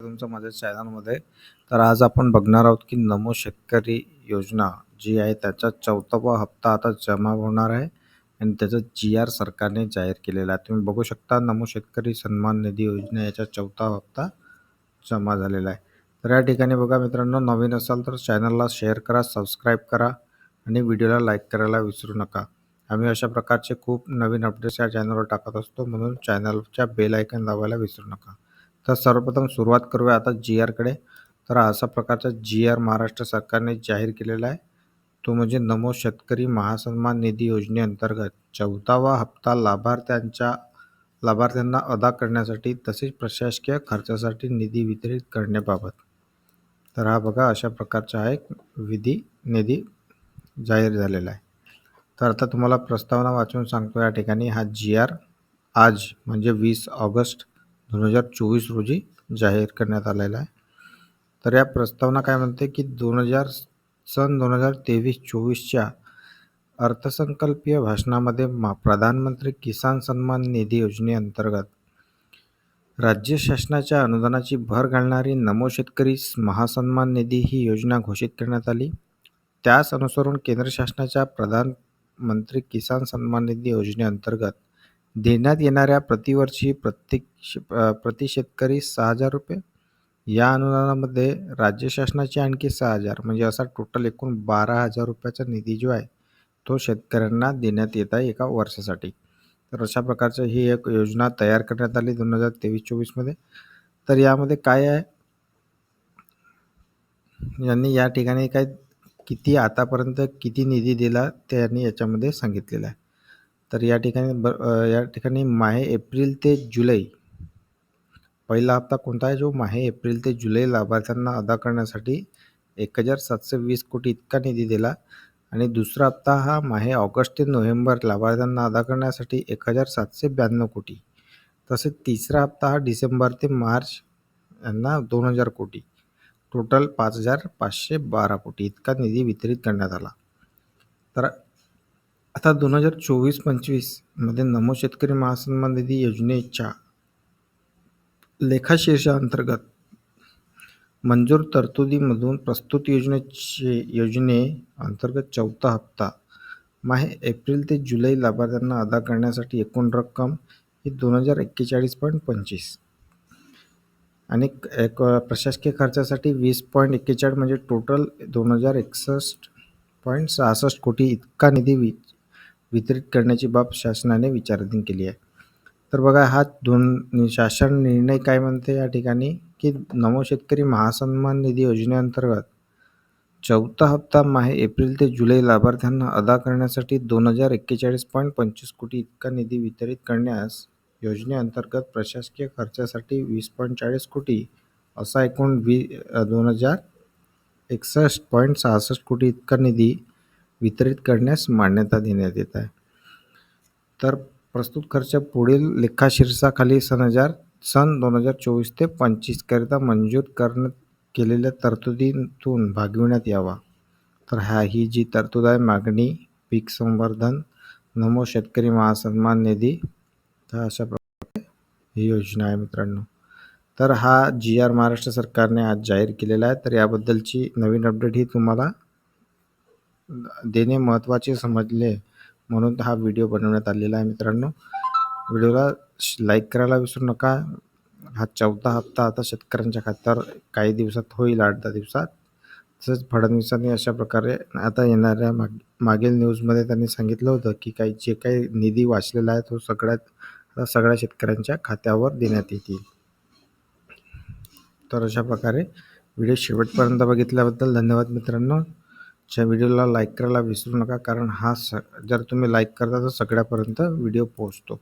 तुमचं माझ्या चॅनलमध्ये. तर आज आपण बघणार आहोत की नमो शेतकरी योजना जी आहे त्याचा चौथावा हप्ता आता जमा होणार आहे आणि त्याचं जी आर सरकारने जाहीर केलेला आहे. तुम्ही बघू शकता नमो शेतकरी सन्मान निधी योजना याचा चौथा हप्ता जमा झालेला आहे. तर या ठिकाणी बघा मित्रांनो नवीन असाल तर चॅनलला शेअर करा सबस्क्राईब करा आणि व्हिडिओला लाईक करायला विसरू नका. आम्ही अशा प्रकारचे खूप नवीन अपडेट्स या चॅनलवर टाकत असतो म्हणून चॅनलच्या बेल आयकन दाबायला विसरू नका. तर सर्वप्रथम सुरुवात करूया आता जी आरकडे तर अशा प्रकारचा जी आर महाराष्ट्र सरकारने जाहीर केलेला आहे. तो म्हणजे नमो शेतकरी महासन्मान निधी योजनेअंतर्गत चौदावा हप्ता लाभार्थ्यांच्या लाभार्थ्यांना अदा करण्यासाठी तसेच प्रशासकीय खर्चासाठी निधी वितरित करण्याबाबत. तर हा बघा अशा प्रकारचा हा एक विधी निधी जाहीर झालेला आहे. तर आता तुम्हाला प्रस्तावना वाचून सांगतो या ठिकाणी हा जी आर आज म्हणजे वीस ऑगस्ट दोन हजार चोवीस रोजी जाहीर करण्यात आलेला आहे. तर या प्रस्तावना काय म्हणते की दोन हजार सन दोन हजार तेवीस चोवीसच्या अर्थसंकल्पीय भाषणामध्ये मा प्रधानमंत्री किसान सन्मान निधी योजनेअंतर्गत राज्य शासनाच्या अनुदानाची भर घालणारी नमो शेतकरी महासन्मान निधी ही योजना घोषित करण्यात आली. त्यास अनुसरून केंद्र शासनाच्या प्रधानमंत्री किसान सन्मान निधी योजनेअंतर्गत देण्यात येणाऱ्या प्रतिवर्षी प्रत्येक प्रति शेतकरी सहा हजार रुपये? या अनुदानामध्ये राज्य शासनाचे आणखी सहा हजार म्हणजे असा टोटल एकूण बारा हजार रुपयाचा निधी जो आहे तो शेतकऱ्यांना देण्यात येत आहे एका वर्षासाठी. तर अशा प्रकारचं ही एक योजना तयार करण्यात आली दोन हजार तेवीस चोवीसमध्ये तर यामध्ये काय आहे? यांनी या ठिकाणी काय किती आतापर्यंत किती निधी दिला ते यांनी याच्यामध्ये सांगितलेलं आहे. तर या ठिकाणी ब या ठिकाणी माहे एप्रिल ते जुलै. पहिला हप्ता कोणता आहे? जो माहे एप्रिल ते जुलै लाभार्थ्यांना अदा करण्यासाठी एक हजार सातशे वीस कोटी इतका निधी दिला आणि दुसरा हप्ता हा माहे ऑगस्ट ते नोव्हेंबर लाभार्थ्यांना अदा करण्यासाठी एक हजार सातशे ब्याण्णव कोटी. तसेच तिसरा हप्ता हा डिसेंबर ते मार्च यांना दोन हजार कोटी. टोटल पाच हजार पाचशे बारा कोटी इतका निधी वितरित करण्यात आला. तर आता दोन हजार चोवीस पंचवीसमध्ये नमो शेतकरी महासन्मान निधी योजनेच्या लेखाशीर्षाअंतर्गत मंजूर तरतुदीमधून प्रस्तुत योजनेचे योजने अंतर्गत चौथा हप्ता माहे एप्रिल ते जुलै लाभार्थ्यांना अदा करण्यासाठी एकूण रक्कम ही दोन हजार एक्केचाळीस पॉईंट पंचवीस. आणि एक प्रशासकीय खर्चासाठी वीस पॉईंट एक्केचाळीस म्हणजे टोटल दोन हजार एकसष्ट पॉईंट सहासष्ट कोटी इतका निधी वि वितरित करण्याची बाब शासनाने विचाराधीन केली आहे. तर बघा हा दोन शासन निर्णय काय म्हणते या ठिकाणी? की नमो शेतकरी महासन्मान निधी योजनेअंतर्गत चौथा हप्ता माहे एप्रिल ते जुलै लाभार्थ्यांना अदा करण्यासाठी दोन हजार एक्केचाळीस पॉईंट पंचवीस कोटी इतका निधी वितरित करण्यास योजनेअंतर्गत प्रशासकीय खर्चासाठी वीस पॉईंट चाळीस कोटी असा एकूण वी दोन हजार एकसष्ट पॉईंट सहासष्ट कोटी इतका निधी वितरित करण्यास मान्यता देण्यात येत आहे. तर प्रस्तुत खर्च पुढील लेखाशीर्षाखाली सन हजार सन दोन हजार चोवीस ते पंचवीसकरिता मंजूर करण्यात केलेल्या तरतुदीतून भागविण्यात यावा. तर ह्या ही जी तरतूद आहे मागणी पीक संवर्धन नमो शेतकरी महासन्मान निधी तर अशा प्रकारे ही योजना आहे मित्रांनो. तर हा जी आर महाराष्ट्र सरकारने आज जाहीर केलेला आहे तर याबद्दलची नवीन अपडेट ही तुम्हाला देणे महत्त्वाचे समजले म्हणून हा व्हिडिओ बनवण्यात आलेला आहे मित्रांनो. व्हिडिओला लाईक करायला विसरू नका. हा चौथा हप्ता आता शेतकऱ्यांच्या खात्यावर काही दिवसात होईल आठ दहा दिवसात. तसंच फडणवीसांनी अशा प्रकारे आता येणाऱ्या माग मागील न्यूजमध्ये त्यांनी सांगितलं होतं की काही जे काही निधी वाचलेला आहे तो सगळ्यात सगळ्या शेतकऱ्यांच्या खात्यावर देण्यात येतील. तर अशा प्रकारे व्हिडिओ शेवटपर्यंत बघितल्याबद्दल धन्यवाद मित्रांनो. च्या व्हिडिओला लाईक करायला विसरू नका कारण हा स जर तुम्ही लाईक करता तर सगळ्यापर्यंत व्हिडिओ पोहोचतो.